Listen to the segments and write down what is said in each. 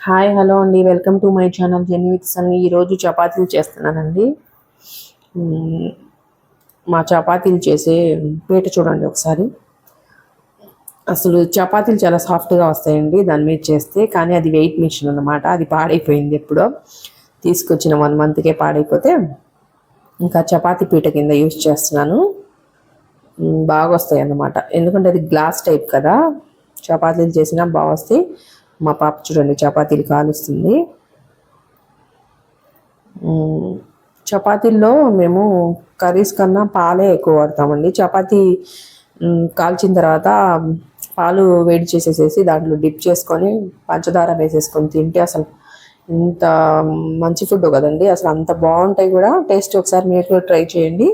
Hi hello అండి. Welcome to my channel Jenny with Sunny. ఈరోజు చపాతీలు చేస్తున్నానండి. మా చపాతీలు చేసే పీట చూడండి ఒకసారి. అసలు చపాతీలు చాలా సాఫ్ట్గా వస్తాయండి. దాని మీద చేస్తే కానీ అది వెయిట్ మిషన్ అనమాట అది పాడైపోయింది ఎప్పుడో. తీసుకొచ్చిన వన్ మంత్కే పాడైపోతే ఇంకా చపాతీ పీట కింద యూజ్ చేస్తున్నాను. బాగా వస్తాయి అన్నమాట ఎందుకంటే అది గ్లాస్ టైప్ కదా. చపాతీలు చేసినా బాగా వస్తాయి మా పాప చూడండి చపాతీలు కాలుస్తుంది. చపాతీల్లో మేము కర్రీస్ కన్నా పాలే ఎక్కువ వాడతామండి. చపాతీ కాల్చిన తర్వాత పాలు వేడి చేసేసేసి దాంట్లో డిప్ చేసుకొని పంచదార వేసేసుకొని తింటే అసలు ఇంత మంచి ఫుడ్ కదండి. అసలు అంత బాగుంటాయి కూడా. టేస్ట్ ఒకసారి మీరు కూడా ట్రై చేయండి.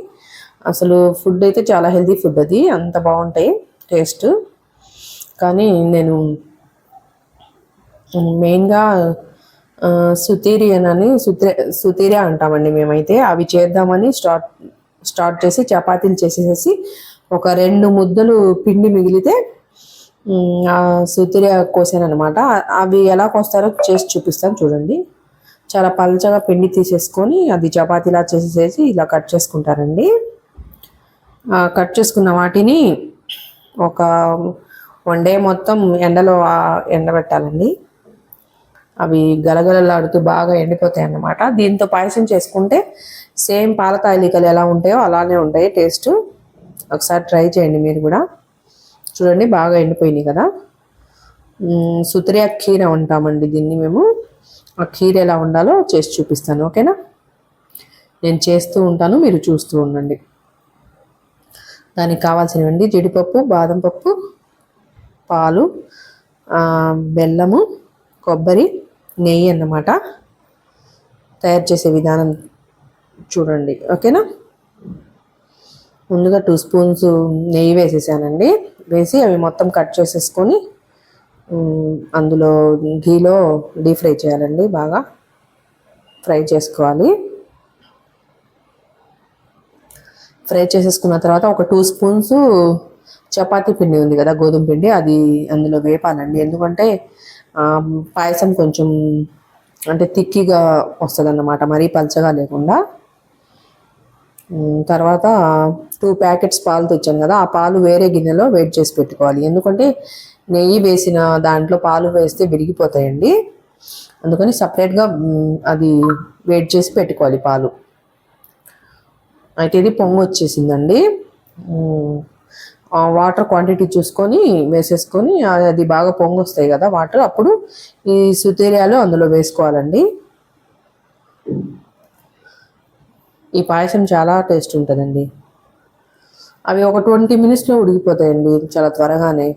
అసలు ఫుడ్ అయితే చాలా హెల్తీ ఫుడ్ అది. అంత బాగుంటాయి టేస్ట్. కానీ నేను మెయిన్గా సుతీరియన్ అని సుతే సుతీరియా అంటామండి మేమైతే. అవి చేద్దామని స్టార్ట్ స్టార్ట్ చేసి చపాతీలు చేసేసేసి ఒక రెండు ముద్దలు పిండి మిగిలితే ఉమ్, సుతీరియా కోసాను అనమాట అవి ఎలా కోస్తారో చేసి చూపిస్తాను చూడండి. చాలా పలచగా పిండి తీసేసుకొని అది చపాతీలా చేసేసేసి ఇలా కట్ చేసుకుంటారండి. కట్ చేసుకున్న వాటిని ఒక వన్ డే మొత్తం ఎండలో ఎండబెట్టాలండి అవి గలగలలాడుతూ బాగా ఎండిపోతాయి అన్నమాట. దీంతో పాయసం చేసుకుంటే సేమ్ పాల ఎలా ఉంటాయో అలానే ఉంటాయి. టేస్ట్ ఒకసారి ట్రై చేయండి మీరు కూడా. చూడండి బాగా ఎండిపోయినాయి కదా. మ్, సుత్రియా ఖీర ఉంటామండి దీన్ని మేము. ఆ ఖీర ఎలా ఉండాలో చేసి చూపిస్తాను ఓకేనా? నేను చేస్తూ ఉంటాను మీరు చూస్తూ ఉండండి. దానికి కావాల్సినవండి జీడిపప్పు బాదం పప్పు పాలు బెల్లము కొబ్బరి నెయ్యి అన్నమాట తయారు చేసే విధానం చూడండి. ఓకేనా? ముందుగా టూ స్పూన్స్ నెయ్యి వేసేసానండి. వేసి అవి మొత్తం కట్ చేసేసుకొని అందులో ఘీలో డీప్ ఫ్రై చేయాలండి బాగా. ఫ్రై చేసుకోవాలి. ఫ్రై చేసేసుకున్న తర్వాత ఒక టూ స్పూన్స్ చపాతీ పిండి ఉంది కదా గోధుమ పిండి అది అందులో వేపాలండి. ఎందుకంటే పాయసం కొంచెం అంటే తిక్కిగా వస్తుంది అన్నమాట మరీ పలచగా లేకుండా. తర్వాత టూ ప్యాకెట్స్ పాలు తెచ్చాను కదా ఆ పాలు వేరే గిన్నెలో వెయిట్ చేసి పెట్టుకోవాలి. ఎందుకంటే నెయ్యి వేసిన దాంట్లో పాలు వేస్తే విరిగిపోతాయండి. అందుకని సపరేట్గా అది వెయిట్ చేసి పెట్టుకోవాలి పాలు. అయితే ఇది పొంగు వచ్చేసిందండి వాటర్ క్వాంటిటీ చూసుకొని వేసేసుకొని అది బాగా పొంగొస్తాయి కదా వాటర్ అప్పుడు ఈ సుతేరియాలు అందులో వేసుకోవాలండి. ఈ పాయసం చాలా టేస్ట్ ఉంటుందండి. అవి ఒక ట్వంటీ మినిట్స్లో ఉడికిపోతాయండి చాలా త్వరగానే.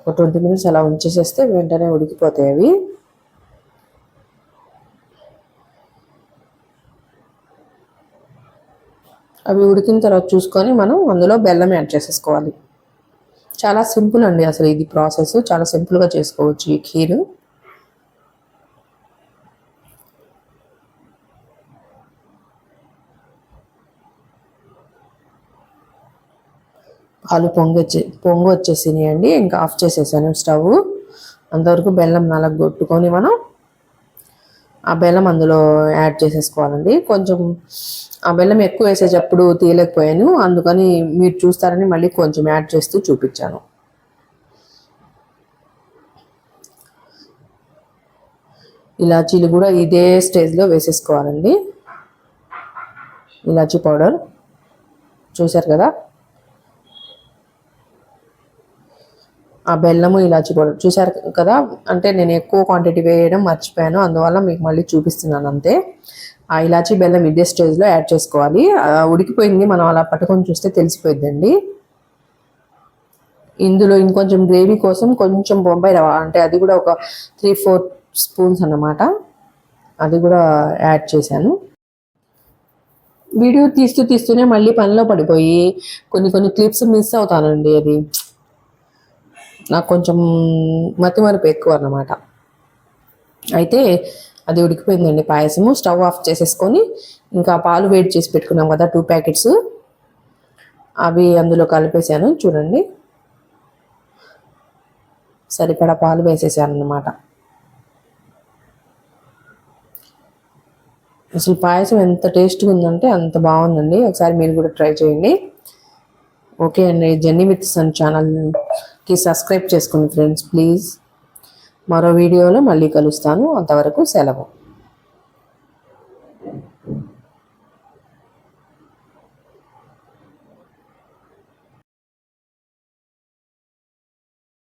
ఒక ట్వంటీ మినిట్స్ అలా ఉంచేసేస్తే వెంటనే ఉడికిపోతాయి అవి. అవి ఉడికిన తర్వాత చూసుకొని మనం అందులో బెల్లం యాడ్ చేసేసుకోవాలి. చాలా సింపుల్ అండి అసలు ఇది ప్రాసెస్. చాలా సింపుల్గా చేసుకోవచ్చు ఈ ఖీరు. పాలు పొంగి వచ్చే పొంగు వచ్చేసినాయండి. ఇంకా ఆఫ్ చేసేసాను స్టవ్. అంతవరకు బెల్లం నలగొట్టుకొని మనం ఆ బెల్లం అందులో యాడ్ చేసేసుకోవాలండి. కొంచెం ఆ బెల్లం ఎక్కువ వేసేటప్పుడు తీయలేకపోయాను. అందుకని మీరు చూస్తారని మళ్ళీ కొంచెం యాడ్ చేస్తూ చూపించాను. ఇలాచీలు కూడా ఇదే స్టేజ్లో వేసేసుకోవాలండి. ఇలాచీ పౌడర్. చూశారు కదా? ఆ బెల్లము ఇలాచి పౌడర్ చూసారు కదా? అంటే నేను ఎక్కువ క్వాంటిటీ వేయడం మర్చిపోయాను. అందువల్ల మీకు మళ్ళీ చూపిస్తున్నాను అంతే. ఆ ఇలాచి బెల్లం ఇదే స్టేజ్లో యాడ్ చేసుకోవాలి. ఉడికిపోయింది మనం అలా పట్టుకొని చూస్తే తెలిసిపోయిందండి ఇందులో ఇంకొంచెం గ్రేవీ కోసం కొంచెం బొంబాయి రవ్వ అంటే అది కూడా ఒక త్రీ ఫోర్ స్పూన్స్ అన్నమాట. అది కూడా యాడ్ చేశాను. వీడియో తీస్తూ తీస్తూనే మళ్ళీ పనిలో పడిపోయి కొన్ని కొన్ని క్లిప్స్ మిస్ అవుతానండి అది. నాకు కొంచెం మతిమరుపు ఎక్కువ అన్నమాట. అయితే అది ఉడికిపోయిందండి పాయసము. స్టవ్ ఆఫ్ చేసేసుకొని ఇంకా పాలు వేడి చేసి పెట్టుకున్నాం కదా టూ ప్యాకెట్స్ అవి అందులో కలిపేసాను చూడండి. సరిపడా పాలు వేసేసాను అనమాట అసలు పాయసం ఎంత టేస్ట్గా ఉందంటే అంత బాగుందండి. ఒకసారి మీరు కూడా ట్రై చేయండి. ఓకే అండి జర్నీ విత్ సన్ ఛానల్కి సబ్స్క్రైబ్ చేసుకోండి ఫ్రెండ్స్ ప్లీజ్. మరో వీడియోలో మళ్ళీ కలుస్తాను. అంతవరకు సెలవు.